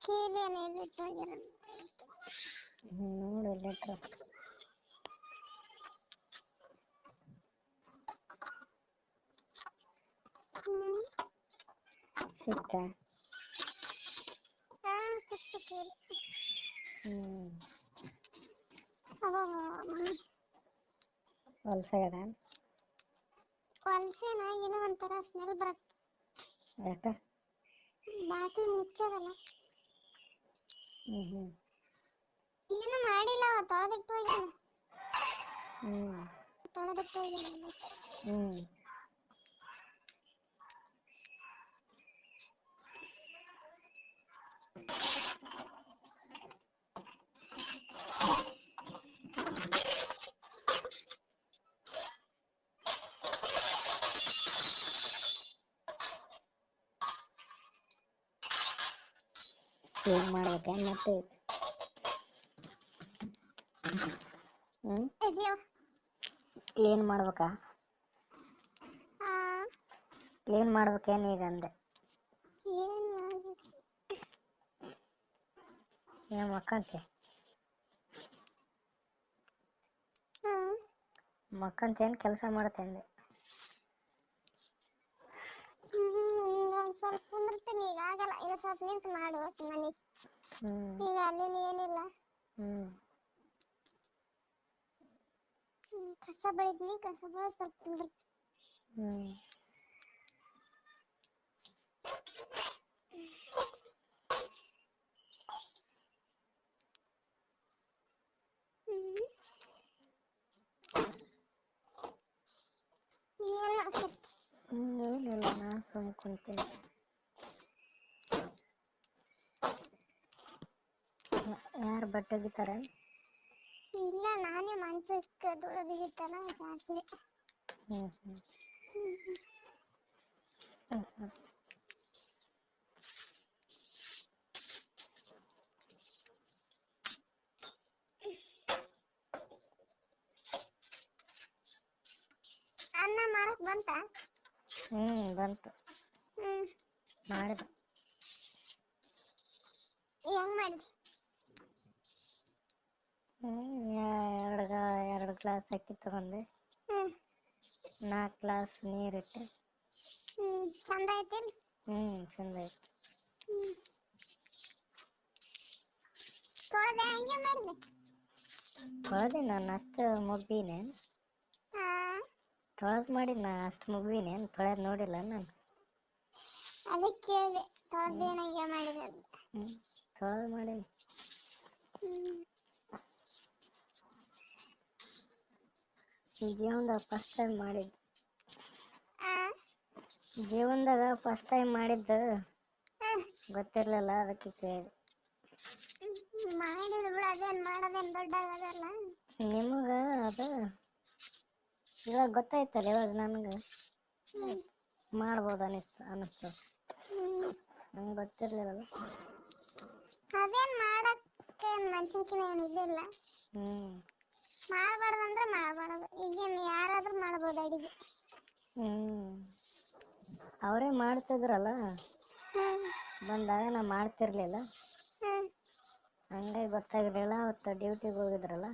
ಕೇಳಿಯೇನೆ ಎಲ್ಲಿಟ್ಟು ಹೋಗ್ಯಾರ ನೋಡು ಎಲ್ಲಿಟ್ರ ಹ್ಮ್ ಸಿಕ್ಕ ಹಾ ಸಿಕ್ತು ಕೇಳಿ ಹ್ಞೂ ಅವ ಮನೆ ಹೊಲ್ಸಾಗ್ಯದ ಹೊಲ್ಸೇನ ಏನೋ ಒಂಥರ ಸ್ಮೆಲ್ ಬರಕ್ ಯಾಕ ಬಾಕಿ ಮುಚ್ಚದಲ್ಲ ಹ್ಞೂ ಹ್ಞೂ ಏನು ಮಾಡಿಲ್ಲ ತೊಳೆದಿಟ್ಟು ಹೋಗಿ ಹ್ಞೂ ತೊಳೆದಿಟ್ಟು ಹೋಗಿಲ್ಲ ಹ್ಞೂ ಕ್ಲೀನ್ ಮಾಡ್ಬೇಕು ಮತ್ತೆ? ಕ್ಲೀನ್ ಮಾಡ್ಬೇಕಾ? ಕ್ಲೀನ್ ಮಾಡ್ಬೇಕೇನು ಈಗ ಅಂದೆ? ಏನು ಏನು ಮಕ್ಕಂತೆ ಮಕ್ಕಂತ ಮಕ್ಕಂತೇನು ಕೆಲಸ ಮಾಡ್ತೇನೆ ಅಂದೆ? ಸ್ವಲ್ಪ ಕುಂದಿರ್ತೀನಿ. ಆಗಲ್ಲ. ಈಗ ಸ್ವಲ್ಪ ನಿಂತು ಮಾಡು ಮನೆ. ಹ್ಞೂ ಈಗ ಅಲ್ಲಿ ಏನಿಲ್ಲ. ಹ್ಞೂ ಹ್ಮ್, ಕಸ ಬೆಳಿತೀನಿ ಕಸ ಬೆಳೆದ್ ಸ್ವಲ್ಪ ಕುಂದಿರ್ತೀನಿ ಹ್ಞೂ ಹ್ಮ್. ಏನ್ ಮಾಡ್ತಿರ್ತಿ ಹ್ಞೂ ಏನಿಲ್ಲ ನಾನು ಸುಮ್ಮನೆ ಕುಂತೀನಿ ಯಾರು ಬಟ್ಟೆ ಒಗಿತಾರೆ? ಇಲ್ಲ ನಾನೇ ಮಂಚಕ್ಕೆ ತೊಳೆದಿಗಿತ್ತಲ್ಲ ಸಾರಿಸಿದೆ ಹ್ಞೂ ಹ್ಞೂ ಹ್ಞೂ ಹ್ಞೂ ಅನ್ನ ಮಾಡಕ್ ಬಂತ? ಹ್ಮ್ ಬಂತು. ಮಾಡಿದೆ. ಹೆಂಗ್ ಮಾಡಿದೆ ಹ್ಞೂ ಎರಡು ಎರಡು ಹಾಕಿ ಅಕ್ಕಿ ತಗೊಂಡೆ. ಹ್ಮ್. ನಾಲ್ಕು ಗ್ಲಾಸ್ ನೀರಿಟ್ಟೆ ಹ್ಮ್ ಚಂದ ಐತಿಲ್ ಹ್ಮ್ ಚಂದ ಆಯ್ತು. ಹ್ಮ್. ತೊಳೆದೆ ಹಂಗೆ ಮಾಡಿದೆ. ತೊಳೆದಿ ನಾನು ಅಷ್ಟು ಮುಗ್ದೀನಿ. ಹಾ. ತೊಳೆದು ಮಾಡಿ ನಾ ಅಷ್ಟು ಮುಗ್ದೀನಿ ತೊಳೆದು ನೋಡಿಲ್ಲ ನಾನು. ಅದಕ್ಕೆ ಕೇಳಿದೆ ತೊಳ್ದೇನ ಹಂಗೆ ಮಾಡಿದೆ ಅಂತ. ಹ್ಞೂ ತೊಳೆದು ಮಾಡಿ ಹ್ಮ್. ಜೀವನದಾಗ ಫಸ್ಟ್ ಟೈಮ್ ಮಾಡಿದ್ದು. ಜೀವನದಾಗ ಫಸ್ಟ್ ಟೈಮ್ ಮಾಡಿದ್ದು ಗೊತ್ತಿರಲಿಲ್ಲ ಅದಕ್ಕೆ ಕೇಳಿ ಮಾಡಿದ್ರು ಬಿಡು ಅದೇನ್ ಮಾಡೋದೇನ್ ದೊಡ್ಡ ಆಗದಲ್ಲ ನಿಮಗೆ ಅದು ಇವಾಗ ಗೊತ್ತಾಯ್ತಲ್ಲ ಇವಾಗ ನನಗೆ? ಮಾಡ್ಬೋದು ಅನಿಸ್ತು ಅನ್ನಿಸ್ತು ನಂಗೆ ಗೊತ್ತಿರಲಿಲ್ಲ ಅದೇನ್ ಮಾಡಕ್ಕೆ ಮನ್ಸಿನ್ಕಿನ ಏನ್ ಇದಿಲ್ಲ. ಹ್ಞೂ ಮಾಡಬಾರ್ದು ಅಂದ್ರೆ ಮಾಡಬಾರ್ದು. ಅಡಿಗೆ ಹ್ಞೂ ಅವರೇ ಮಾಡ್ತಿದ್ರಲ್ಲ? ಬಂದಾಗ ನಾ ಮಾಡ್ತಿರ್ಲಿಲ್ಲ. ಹಂಗಾಗಿ ಗೊತ್ತಾಗಿರ್ಲಿಲ್ಲ ಅವತ್ತು ಡ್ಯೂಟಿಗೆ ಹೋಗಿದ್ರಲ್ಲ?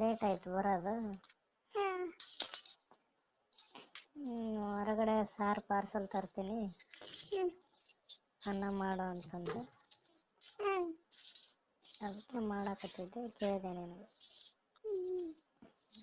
ಲೇಟ್ ಆಯ್ತು ಬರೋದು. ಹೊರಗಡೆ ಸಾರು ಪಾರ್ಸಲ್ ತರ್ತೀನಿ. ಅನ್ನ ಮಾಡು ಅಂತಂದು ಅದಕ್ಕೆ ಮಾಡಾಕತ್ತಿದ್ದೆ ಕೇಳಿದೆ ನಿನಗೆ.